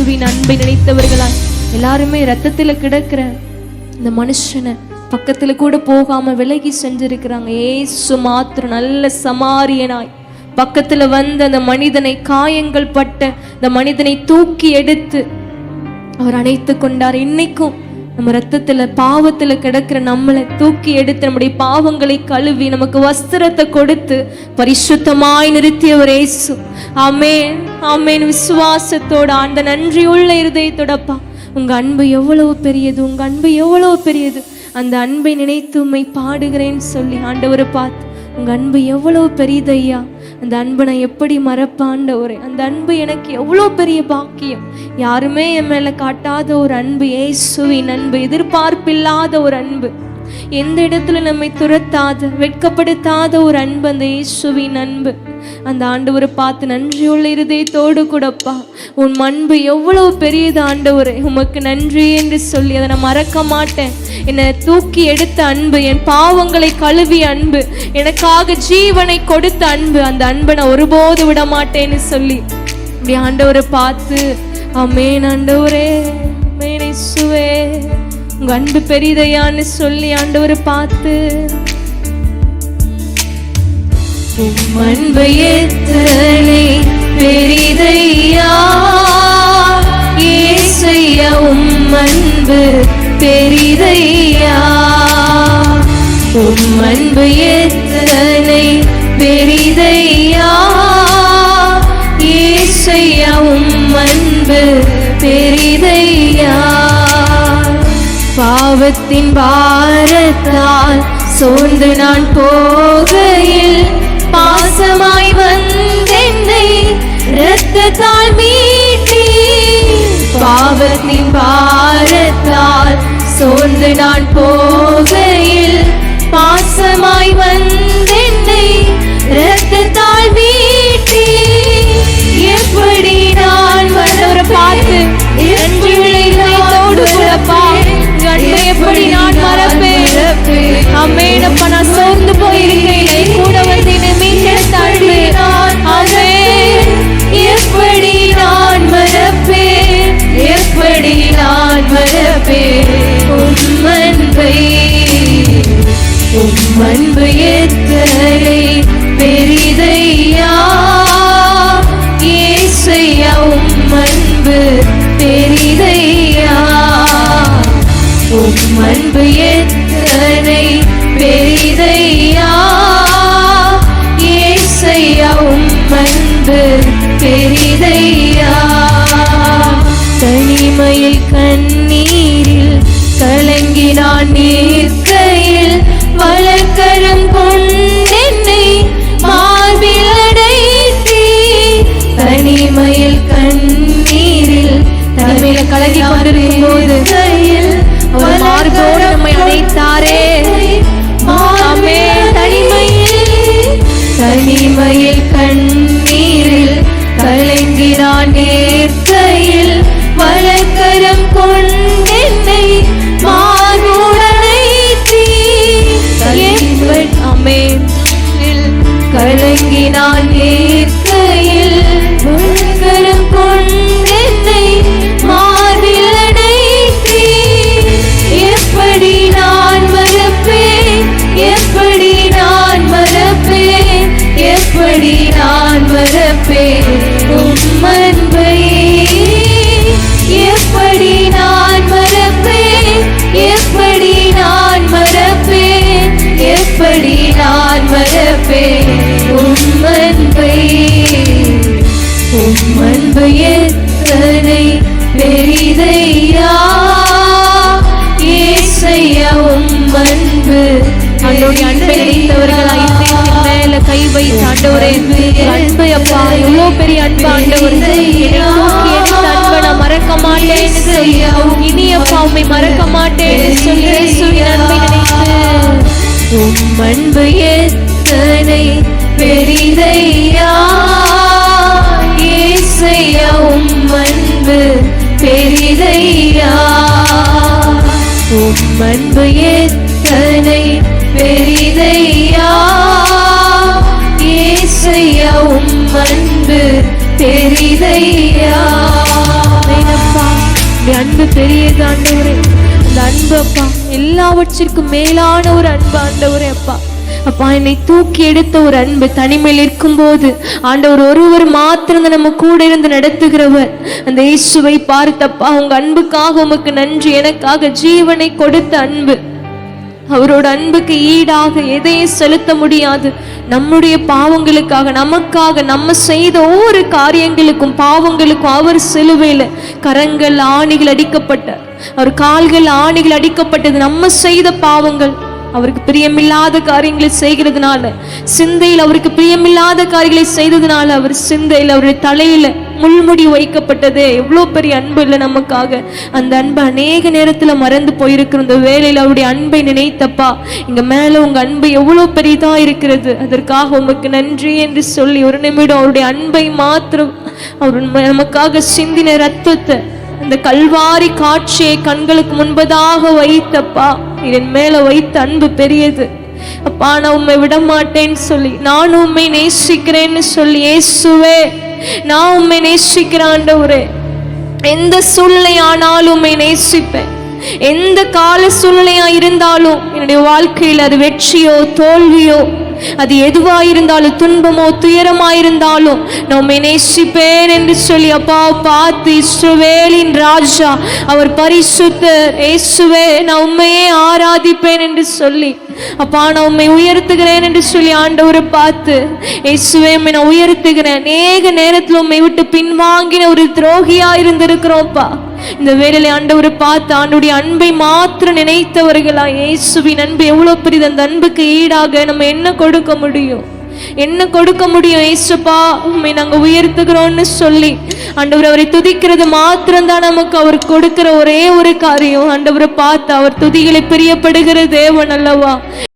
இயேசுவின் அன்பை நினைத்தவர்களாய் எல்லாருமே ரத்தத்துல கிடக்கிற இந்த மனுஷனை பக்கத்துல கூட போகாம விலகி செஞ்சிருக்கிறாங்க ஏசு மாத்திரம் நல்ல சமாரியனாய். பக்கத்துல வந்த அந்த மனிதனை காயங்கள் பட்ட இந்த மனிதனை தூக்கி எடுத்து அவர் அணைத்து கொண்டார். இன்னைக்கும் நம்ம ரத்தத்துல பாவத்துல கிடக்கிற நம்மளை தூக்கி எடுத்து நம்முடைய பாவங்களை கழுவி நமக்கு வஸ்திரத்தை கொடுத்து பரிசுத்தமாய் நிறுத்தியவர் சு ஆமென். ஆமென். விசுவாசத்தோட அந்த நன்றியுள்ள இருதயத்தோடப்பா. உங்க அன்பு எவ்வளவு பெரியது உங்க அன்பு எவ்வளவு பெரியது. அந்த அன்பை நினைத்து உண்மை பாடுகிறேன்னு சொல்லி ஆண்டவரை பார்த்து உங்க அன்பு எவ்வளவு பெரியது ஐயா. அந்த அன்பை நான் எப்படி மறப்பாண்ட ஒரு அந்த அன்பு எனக்கு எவ்வளோ பெரிய பாக்கியம். யாருமே என் மேலே காட்டாத ஒரு அன்பு ஏசுவின் அன்பு எதிர்பார்ப்பில்லாத ஒரு அன்பு. எந்த இடத்துல நம்மை துரத்தாத வெட்கப்படுத்தாத ஒரு அன்பு அந்த இயேசுவின் அன்பு. அந்த ஆண்டவரை பார்த்து நன்றியுள்ள இருதயத்தோடு கூடப்பா. உன் அன்பு எவ்வளவு பெரியது ஆண்டவரே. உமக்கு நன்றி என்று சொல்லி அதை நான் மறக்க மாட்டேன். என்னை தூக்கி எடுத்த அன்பு என் பாவங்களை கழுவிய அன்பு எனக்காக ஜீவனை கொடுத்த அன்பு அந்த அன்பை நான் ஒருபோது விட மாட்டேன்னு சொல்லி. இப்படி ஆண்டவரை பார்த்து அமேன் ஆண்டவரே மேனேசுவே உங்க அன்பு பெரியதையான்னு சொல்லி ஆண்டவரை பார்த்து உம் எத்தனை பெரிதையா? ஏசையா உம் பெரிதையா? உம் எத்தனை பெரிதையா? ஏசையா உம் பெரிதையா? பாவத்தின் பாரத்தால் சோர்ந்து நான் போகையில் பாசமாய் வந்தென்னை இரத்தத்தால் மீட்டி பாவத்தின் பாரத்தால் சோர்ந்து நான் போகையில் பாசமாய் வந்த பெரிதையா ஏசையா உம் அன்பு பெரிதையா உம் பெரிதையா ஏசையா உம் அன்பு. நினைத்தவர்களாய் மேல கை வைத்து ஆண்டவரே அன்பை அப்பா எவ்வளோ பெரிய அன்பு ஆண்டவர். அன்பை நான் மறக்க மாட்டேன்னு சொல்லி இனி அப்பா உண்மை மறக்க மாட்டேன்னு சொல்லி அன்பை நினைத்து. உம் அன்பு எத்தனை பெரிதையா உம் அன்பு எத்தனை பெரிதையா? ஏசையா உம் அன்பு பெரிதையா பெரியது ஆண்டவரே அந்த அன்பு அப்பா எல்லாவற்றிற்கும் மேலான ஒரு அன்பு ஆண்டவரே அப்பா. அப்பா என்னை தூக்கி எடுத்த ஒரு அன்பு தனிமையில் இருக்கும் போது ஆண்டவர் ஒருவர் மாத்திரம் நம்ம கூட இருந்து நடத்துகிறவர். அந்த இயேசுவை பார்த்தப்பா உங்க அன்புக்காக உமக்கு நன்றி எனக்காக ஜீவனை கொடுத்த அன்பு. அவரோட அன்புக்கு ஈடாக எதையும் செலுத்த முடியாது. நம்முடைய பாவங்களுக்காக நமக்காக நம்ம செய்த ஒவ்வொரு காரியங்களுக்கும் பாவங்களுக்கும் அவர் சிலுவையில் கரங்கள் ஆணிகள் அடிக்கப்பட்ட அவர் கால்கள் ஆணிகள் அடிக்கப்பட்டது நம்ம செய்த பாவங்கள். அவருக்கு பிரியமில்லாத காரியங்களை செய்கிறதுனால சிந்தையில் அவருக்கு பிரியமில்லாத காரியங்களை செய்ததுனால அவர் சிந்தையில் அவருடைய தலையில முள்முடி வைக்கப்பட்டதே. எவ்வளோ பெரிய அன்பு இல்லை நமக்காக. அந்த அன்பு அநேக நேரத்தில் மறந்து போயிருக்கிற இந்த வேலையில் அவருடைய அன்பை நினைத்தப்பா. இங்கே மேலே உங்கள் அன்பு எவ்வளோ பெரியதாக இருக்கிறது. அதற்காக உமக்கு நன்றி என்று சொல்லி ஒரு நிமிடம் அவருடைய அன்பை மாத்திரம் அவர் நமக்காக சிந்தின ரத்தத்தை அந்த கல்வாரி காட்சியை கண்களுக்கு முன்பதாக வைத்தப்பா. என் மேல வைத்த அன்பு பெரியது. அப்பா நான் உண்மை விட மாட்டேன்னு சொல்லி நான் உண்மை நேசிக்கிறேன்னு சொல்லி ஏசுவே நான் உண்மை நேசிக்கிறேன் ஆண்டவரே. எந்த சூழ்நிலை ஆனாலும் உண்மை நேசிப்பேன். எந்த கால சூழ்நிலையா இருந்தாலும் என்னுடைய வாழ்க்கையில் அது வெற்றியோ தோல்வியோ அது எதுவா இருந்தாலும் துன்பமோ துயரமா இருந்தாலும் நேசிப்பேன் என்று சொல்லி அப்பா பார்த்து இஸ்ரவேலின் ராஜா அவர் பரிசுத்தர் இயேசுவே நான் உண்மையே ஆராதிப்பேன் என்று சொல்லி அப்பா நான் உண்மை உயர்த்துகிறேன் என்று சொல்லி ஆண்டவரை பார்த்து இயேசுவே உம்மை நான் உயர்த்துகிறேன். அநேக நேரத்தில் உண்மை விட்டு பின்வாங்கின ஒரு துரோகியா இருந்திருக்கிறோம்ப்பா இந்த வேலையில ஆண்டவரை பார்த்து ஆண்டுடைய அன்பை மாத்திரம் நினைத்தவர்களா இயேசுவின் அன்பு எவ்வளவு பெரியது? அந்த அன்புக்கு ஈடாக நம்ம என்ன கொடுக்க முடியும்? என்ன கொடுக்க முடியும் ஏசுப்பா உண்மை நாங்க உயர்த்துகிறோம்னு சொல்லி ஆண்டவர் அவரை துதிக்கிறது மாத்திரம்தான் நமக்கு அவர் கொடுக்கிற ஒரே ஒரு காரியம். ஆண்டவரை பார்த்து அவர் துதிகளை பிரியப்படுகிற தேவன் அல்லவா?